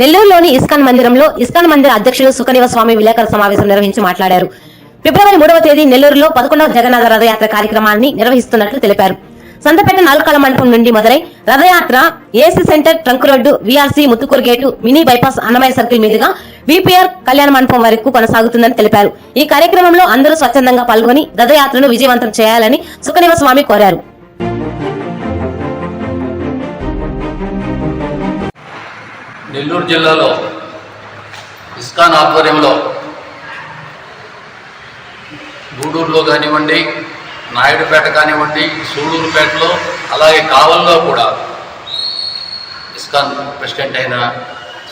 నెల్లూరులోని ఇస్కాన్ మందిరంలో ఇస్కాన్ మందిర అధ్యక్షుడు సుఖనివ స్వామి విలేకరుల సమావేశం నిర్వహించి మాట్లాడారు. ఫిబ్రవరి మూడవ తేదీ నెల్లూరులో పదకొండవ జగన్నాథ రథయాత్ర కార్యక్రమాన్ని నిర్వహిస్తున్నట్లు తెలిపారు. సంతపేట నాలుకాల మండపం నుండి మొదలై రథయాత్ర AC centre trunk road VRC Muthukur gate mini bypass Annamayya circle మీదుగా విపిఆర్ కళ్యాణ మండపం వరకు కొనసాగుతుందని తెలిపారు. ఈ కార్యక్రమంలో అందరూ స్వచ్ఛందంగా పాల్గొని రథయాత్రను విజయవంతం చేయాలని సుఖనివ స్వామి కోరారు. నెల్లూరు జిల్లాలో ఇస్కాన్ ఆధ్వర్యంలో గూడూరులో కానివ్వండి నాయుడుపేట కానివ్వండి సూళ్ళూరుపేటలో అలాగే కావల్లో కూడా ఇస్కాన్ ప్రెసిడెంట్ అయిన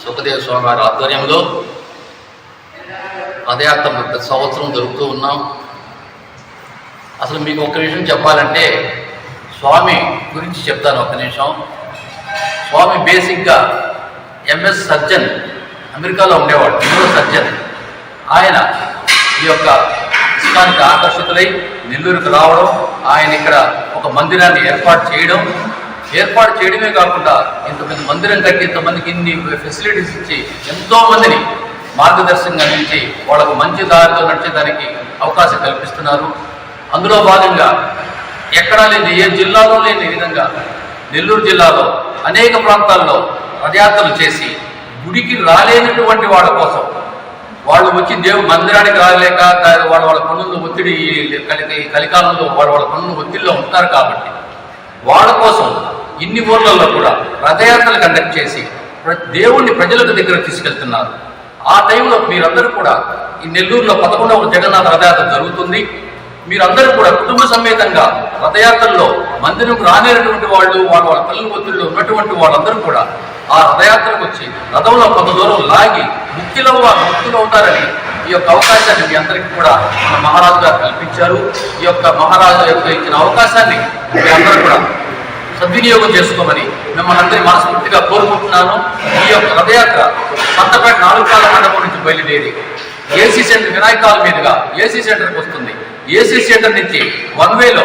సుఖదేవ స్వామి గారి ఆధ్వర్యంలో పదయాత్ర ప్రతి సంవత్సరం జరుపుతూ ఉన్నాం. అసలు మీకు ఒక విషయం చెప్పాలంటే స్వామి గురించి చెప్తాను ఒక నిమిషం. స్వామి బేసిక్గా ఎంఎస్ సర్జన్ అమెరికాలో ఉండేవాడు న్యూరో సర్జన్ ఆయన ఈ యొక్క ఇస్కానికి ఆకర్షితులై నెల్లూరుకు రావడం ఆయన ఇక్కడ ఒక మందిరాన్ని ఏర్పాటు చేయడం. ఏర్పాటు చేయడమే కాకుండా ఇంతమంది మందిరం కట్టి ఇంతమందికి ఇన్ని ఫెసిలిటీస్ ఇచ్చి ఎంతో మందిని మార్గదర్శకంగా అందించి వాళ్ళకు మంచి దారితో నడిచేదానికి అవకాశం కల్పిస్తున్నారు. అందులో భాగంగా ఎక్కడా లేని ఏ జిల్లాలో లేని విధంగా నెల్లూరు జిల్లాలో అనేక ప్రాంతాల్లో పదయాత్రలు చేసి గుడికి రాలేనటువంటి వాళ్ళ కోసం. వాళ్ళు వచ్చి దేవు మందిరానికి రాలేక వాళ్ళ వాళ్ళ పనుల్లో ఒత్తిడి కలి కలికాలంలో వాళ్ళ వాళ్ళ పనులు ఒత్తిడిలో ఉంటారు కాబట్టి వాళ్ళ కోసం ఇన్ని ఊర్లలో కూడా రథయాత్రలు కండక్ట్ చేసి ప్ర- దేవుణ్ణి ప్రజలకు దగ్గర తీసుకెళ్తున్నారు. ఆ టైంలో మీరందరూ కూడా ఈ నెల్లూరులో పదకొండవ జగన్నాథ రథయాత్ర జరుగుతుంది. మీరందరూ కూడా కుటుంబ సమేతంగా రథయాత్రల్లో మందిరం రానేటువంటి వాళ్ళు వాళ్ళ వాళ్ళ పిల్లల ఒత్తిడిలో ఉన్నటువంటి వాళ్ళందరూ కూడా ఆ రథయాత్రకు వచ్చి రథంలో కొంత దూరం లాగి ముక్తిలో వారు ముక్తులు అవుతారని ఈ యొక్క అవకాశాన్ని మీ అందరికీ కూడా మన మహారాజు గారు కల్పించారు. ఈ యొక్క మహారాజు యొక్క ఇచ్చిన అవకాశాన్ని మీ అందరూ కూడా సద్వినియోగం చేసుకోమని మిమ్మల్ని అందరి మనస్ఫూర్తిగా కోరుకుంటున్నాను. ఈ యొక్క రథయాత్ర సంతపేట నాలుగు కాల మండపం నుంచి బయలుదేరి ఏసీ సెంటర్ వినాయకాల మీదుగా ఏసీ సెంటర్కి వస్తుంది. ఏసీ సెంటర్ నుంచి వన్ వేలో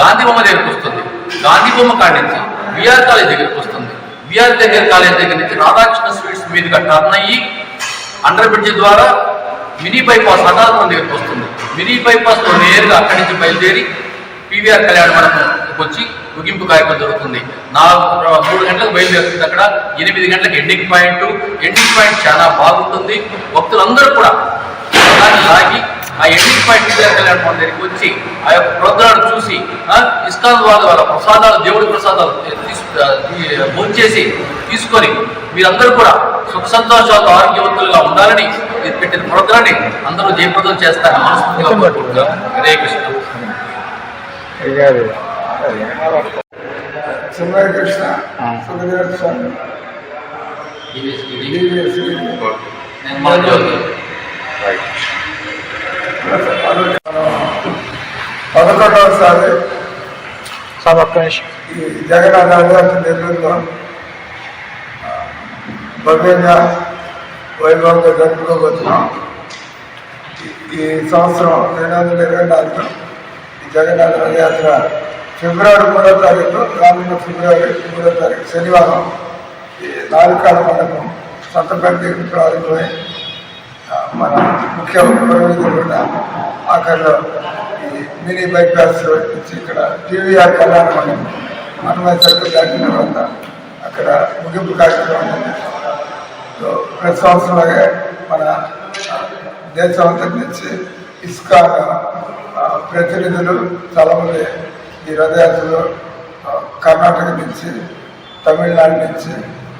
గాంధీ బొమ్మ దగ్గరకు వస్తుంది. గాంధీ బొమ్మ కాడి నుంచి విఆర్ కాలేజ్ దగ్గరికి వస్తుంది. విఆర్ దగ్గర కాలేజ్ దగ్గర నుంచి రాధాకృష్ణ స్వీట్స్ మీదుగా టర్న్ అయ్యి అండర్ బ్రిడ్జ్ ద్వారా మినీ బైపాస్ అనాథపురం దగ్గరికి వస్తుంది. మినీ బైపాస్లో నేరుగా అక్కడి నుంచి బయలుదేరి పీవీఆర్ కళ్యాణ మండపంకి వచ్చి ముగింపు కార్యక్రమం జరుగుతుంది. నాలుగు మూడు గంటలకు బయలుదేరుతుంది అక్కడ. ఎనిమిది గంటలకు ఎండింగ్ పాయింట్ ఎండింగ్ పాయింట్ చాలా బాగుంటుంది. భక్తులందరూ కూడా ఎండింగ్ పాయింట్ పీవీఆర్ కళ్యాణ మండపం దగ్గరికి వచ్చి ఆ యొక్క ప్రోగ్రాం చూసి ఆ, ఇస్కాన్ వాళ్ళ వాళ్ళ ప్రసాదాలు దేవుడి ప్రసాదాలు తీసు భోంచేసి తీసుకొని మీరందరూ కూడా సుఖ సంతోషాలతో ఆరోగ్యవంతులుగా ఉండాలని ఇది పెట్టిన ప్రోగ్రాన్ని అందరూ జయప్రదం చేస్తారని మనస్ఫూర్తిగా హరే కృష్ణ. కృష్ణ సుఖదేవ స్వామి. పదకొండవసారి సార్ ఒక్క నిమిషం ఈ జగన్నాథ ఆదివాసి నెల్లూరులో ఆ, భవ్యంగా వైభవంగా జరుపుకోబోతున్నాం ఈ- ఈ సంవత్సరం రెండు వందల ఇరవై నాలుగులో ఈ జగన్నాథ రథయాత్ర ఫిబ్రవరి మూడో తారీఖు రానున్న ఫిబ్రవరి మూడో తారీఖు శనివారం ఈ నాలుకాల మండపం సొంతపేట దగ్గర ప్రారంభమై ఆ, మన ముఖ్య కూడా అక్కడ ఈ మినీ బైపాస్ నుంచి ఇక్కడ టీవీఆర్ కళ్యాణ మండపం హనుమాన్ సర్కిల్ దాటిన తర్వాత అక్కడ ముగింపు కార్యక్రమం ఉంది. సో ప్రతి సంవత్సరంలాగే మన దేశవంతం నుంచి ఇస్కాన్ ప్రతినిధులు చాలామంది ఈ రథయాత్రలో కర్ణాటక నుంచి తమిళనాడు నుంచి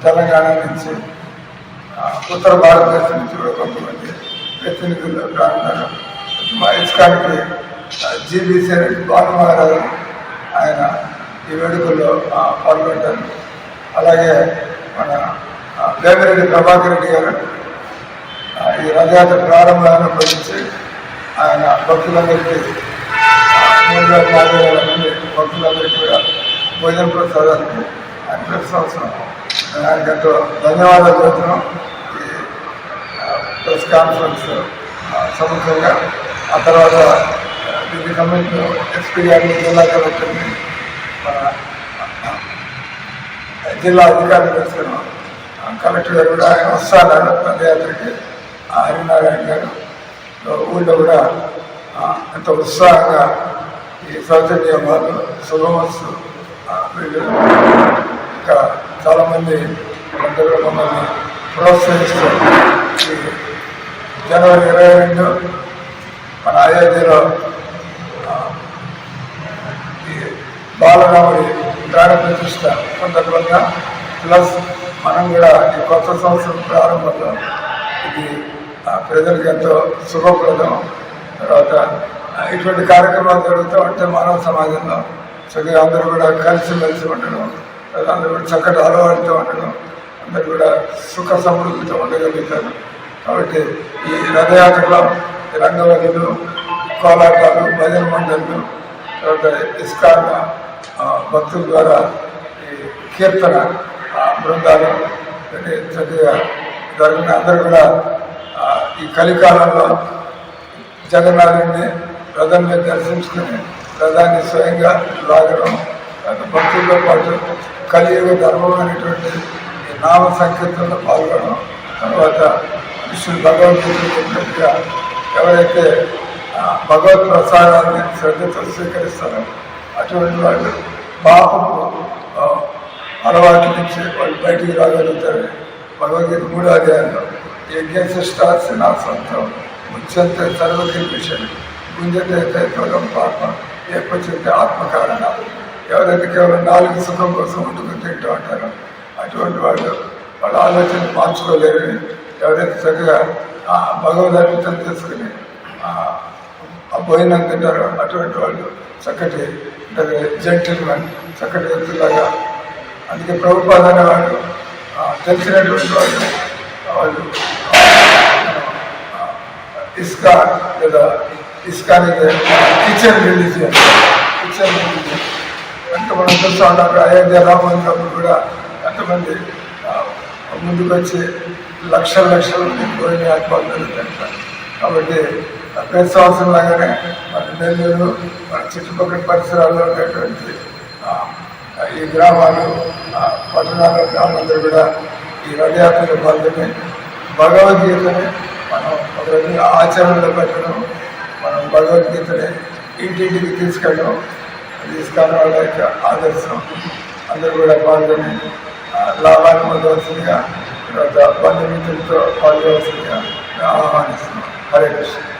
తెలంగాణ నుంచి ఉత్తర భారతదేశం నుంచి కూడా కొంతమంది ప్రతినిధులు రానున్నారు మా ఇస్కాన్కి జీబీసీ భానుమహారాజు ఆయన ఈ వేడుకల్లో పాల్గొంటారు అలాగే మన ఆ, వేమిరెడ్డి ప్రభాకర్ రెడ్డి గారు ఈ రథయాత్ర ప్రారంభాన్ని గురించి ఆయన భక్తులందరికీ ఆ, మూడు వేల నాలుగు వేల మంది భక్తులందరికీ కూడా భోజన ప్రసాదానికి ఆయన ప్రతి సంవత్సరం ఆయనకి ఎంతో ధన్యవాదాలు చెప్తున్నాం. ప్రెస్ కాన్ఫరెన్స్ సమగ్రంగా ఆ తర్వాత ఆ, దీనికి ఎస్పీ గారిని జిల్లా కలెక్టర్ని జిల్లా అధికారులు కలిసిన కలెక్టర్ గారు కూడా ఆయన వస్తారన్నారు పదయాత్రకి? ఆ హరినారాయణ గారు. ఊళ్ళో కూడా ఎంత ఉత్సాహంగా ఈ సౌజన్య వాళ్ళు శుభమస్తు వీళ్ళు ఇంకా చాలామంది అందరూ మమ్మల్ని ప్రోత్సహిస్తారు. జనవరి ఇరవై రెండు మన అయోధ్యలో ఈ బాలరాముడి ప్రాణ ప్రతిష్ట సందర్భంగా ప్లస్ మనం కూడా ఈ కొత్త సంవత్సరం ప్రారంభంలో ఇది ప్రజలకు ఎంతో శుభప్రదం. తర్వాత ఇటువంటి కార్యక్రమాలు జరుగుతూ ఉంటే మానవ సమాజంలో చక్కగా అందరూ కూడా కలిసిమెలిసి ఉండడం అందరూ కూడా చక్కటి అలవాటుతో ఉండడం అందరూ కూడా సుఖ సమృద్ధితో ఉండగలుగుతారు. కాబట్టి ఈ రథయాత్రలో ఈ రంగవల్లులు కోలాటాలు భజన మండళ్ళు తర్వాత ఇస్కాన్ భక్తుల ద్వారా ఈ కీర్తన బృందాలు చక్కగా జరిగిన అందరూ కూడా ఈ కలికాలంలో జగన్నాథుడిని రథం మీద దర్శించుకుని రథాన్ని స్వయంగా లాగడం భక్తులతో పాటు కలియుగ ధర్మం అనేటువంటి ఈ నామ సంకీర్తనలో పాల్గొనడం తర్వాత విష్ణు భగవద్గీత చెప్పినట్టుగా ఎవరైతే భగవత్ ప్రసాదాన్ని శ్రద్ధతో స్వీకరిస్తారో అటువంటి వాళ్ళు పాపపు అలవాటు నుంచి వాళ్ళు బయటికి రాగలుగుతారు. భగవద్గీత మూడో అధ్యాయంలో యజ్ఞశిష్టాస్తి నా సొంతం ముచ్చంతే సర్వకల్పిషన్ గుంజతే కేవలం పాప ఏపచ్చితే ఆత్మకారణ. ఎవరైతే కేవలం నాలుగు సుఖం కోసం వండుకుని తింటూ ఉంటారో అటువంటి వాళ్ళు వాళ్ళ ఆలోచన మార్చుకోలేరు ఎవరైతే చక్కగా ఆ అర్పితం తీసుకుని ఆ భోజనం తింటారో. అటువంటి వాళ్ళు చక్కటి జంటిల్మెన్ చక్కటి వ్యక్తులాగా అందుకే ప్రభుత్వాలు అనేవాళ్ళు ఆ, తెలిసినటువంటి వాళ్ళు వాళ్ళు ఇస్కా లేదా ఇస్కా అనేది కిచెన్ రిలీజియన్ కిచెన్ రిలీజియన్. అంటే మనం చూస్తూ ఉంటాం అయోధ్య రామన్నప్పుడు కూడా ఎంతమంది ముందుకు వచ్చి లక్షల లక్షల మంది పోయిన ఆత్మలు కాబట్టి ఆ ప్రతి సంవత్సరం లాగానే మన నెల్లూరు మన చుట్టుపక్కల పరిసరాల్లో ఉండేటువంటి ఈ గ్రామాలు ఆ, పట్టణాల గ్రామాలందరూ కూడా ఈ రథయాత్రలో పాల్గొని భగవద్గీతని మనం ఒక ఆచరణలో పెట్టడం మనం భగవద్గీతని ఇంటింటికి తీసుకెళ్ళడం తీసుకున్న వాళ్ళ యొక్క ఆదర్శం. అందరూ కూడా పాల్గొని లాభాన్ని పొందవలసిందిగా బంధుమిత్రులతో పాల్గొవలసిందిగా ఆహ్వానిస్తున్నాం హరే కృష్ణ